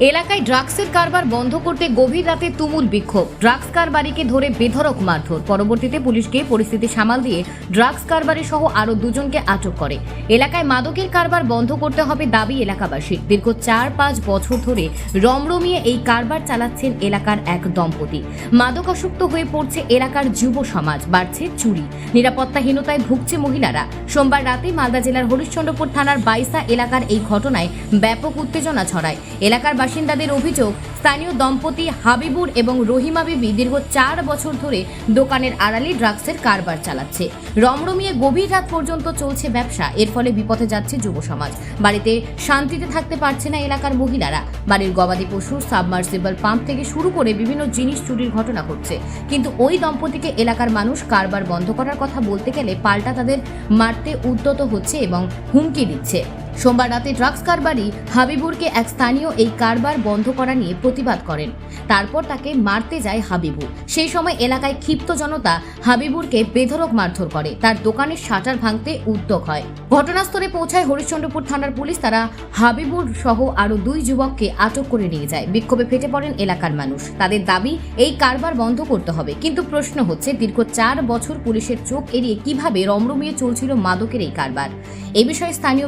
এলাকায় ড্রাগসের কারবার বন্ধ করতে গভীর রাতে তুমুল বিক্ষোভ। ড্রাগস কারবারিকে ধরে বেধড়ক মারধর। পরবর্তীতে পুলিশকে পরিস্থিতি সামাল দিয়ে ড্রাগস কারবারি সহ আরও দুজনকে আটক করে। এলাকায় মাদকের কারবার বন্ধ করতে হবে দাবি এলাকাবাসীর। দীর্ঘ চার পাঁচ বছর ধরে রমরমিয়ে এই কারবার চালাচ্ছেন এলাকার এক দম্পতি। মাদকাসক্ত হয়ে পড়ছে এলাকার যুব সমাজ। বাড়ছে চুরি। নিরাপত্তাহীনতায় ভুগছে মহিলারা। সোমবার রাতে মালদা জেলার হরিশ্চন্দ্রপুর থানার বাইসা এলাকার এই ঘটনায় ব্যাপক উত্তেজনা ছড়ায়। এলাকার বাসিন্দাদের অভিযোগ, স্থানীয় দম্পতি হাবিবুর এবং রহিমা বিবি দীর্ঘ চার বছর ধরে দোকানের আড়ালে ড্রাগসের কারবার চালাচ্ছে। রমরমিয়ে গভীর রাত পর্যন্ত চলছে ব্যবসা, এর ফলে বিপথে যাচ্ছে যুব সমাজ। বাড়িতে শান্তিতে থাকতে পারছে না এলাকার মহিলারা। বাড়ির গবাদি পশু, সাবমার্সিবল পাম্প থেকে শুরু করে বিভিন্ন জিনিস চুরির ঘটনা ঘটছে। কিন্তু ওই দম্পতিকে এলাকার মানুষ কারবার বন্ধ করার কথা বলতে গেলে পাল্টা তাদের মারতে উদ্যত হচ্ছে এবং হুমকি দিচ্ছে। সোমবার রাতে ড্রাগস কারবারি হাবিবুরকে এক স্থানীয় এই কারবার বন্ধ করা নিয়ে প্রতিবাদ করেন। তারপর তাকে মারতে যায় হাবিবুর। সেই সময় এলাকায় ক্ষিপ্ত জনতা হাবিবুরকে বেধরক মারধর করে। তার দোকানের শাটার ভাঙতে উদ্যোগ হয়। ঘটনাস্থলে পৌঁছায় হরিশ্চন্দ্রপুর থানার পুলিশ। তারা হাবিবুর সহ আরও দুই যুবককে আটক করে নিয়ে যায়। বিক্ষোভে ফেটে পড়েন এলাকার মানুষ। তাদের দাবি, এই কারবার বন্ধ করতে হবে। কিন্তু প্রশ্ন হচ্ছে, দীর্ঘ চার বছর পুলিশের চোখ এড়িয়ে কীভাবে রমরমিয়ে চলছিল মাদকের এই কারবার? এ বিষয়ে স্থানীয়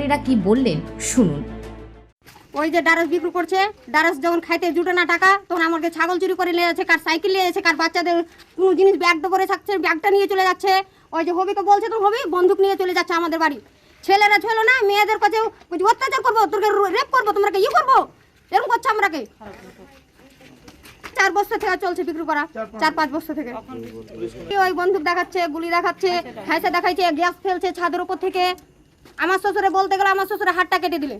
বিক্ষোভকারীরা কি বললেন? শুনুন। ওই যে ডারস বিক্রি করছে ডারস যখন খাইতে জুটে না টাকা তখন আমাকে ছাগল চুরি করে নিয়ে যাচ্ছে কার সাইকেল নিয়ে যাচ্ছে কার বাচ্চাদের কোনো জিনিস ব্যাগটা করে থাকছে ব্যাগটা নিয়ে চলে যাচ্ছে। ওই যে হবিকে বলছে তো হবি বন্দুক নিয়ে চলে যাচ্ছে আমাদের বাড়ি। ছেলেরা ছিল না মেয়েদের কাছে অত্যাচার করব তোকে রেপ করব তোমরা ইয়ে করব? এরকম করছে আমরাকে। চার বছর থেকে চলছে বিক্রি করা চার পাঁচ বছর থেকে। ওই বন্দুক দেখাচ্ছে গুলি দেখাচ্ছে হ্যাঁসে দেখাচ্ছে গ্যাস ফেলছে ছাদের উপর থেকে। আমার শ্বশুরে বলতে গেলে আমার শ্বশুরে হাতটা কেটে দিলে।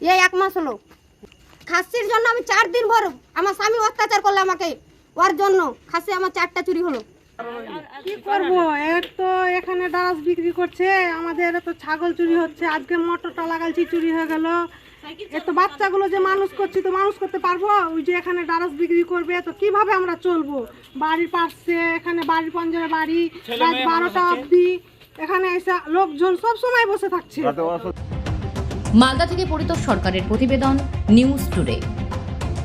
এই এক মাস হলো। খাসির জন্য আমি চার দিন ভর আমার স্বামী অত্যাচার করল আমাকে। ওর জন্য খাসি আমার চারটা চুরি হলো। কি করব? এক তো এখানে ডারাস বিক্রি করছে, আমাদের তো ছাগল চুরি হচ্ছে, আজকে মোটরটা লাগাইছি, চুরি হয়ে গেল। এ তো বাচ্চাগুলো যে মানুষ করছি, তো মানুষ করতে পারব? ওই যে এখানে ডারাস বিক্রি করবে, তো কীভাবে আমরা চলবো? বাড়ির পাশে এখানে বাড়ির পঞ্জরে বাড়ি, রাত বারোটা অবধি এখানে এসে লোকজন সব সময় বসে থাকছে। মালদা থেকে পরিতোষ সরকারের প্রতিবেদন নিউজ টুডে।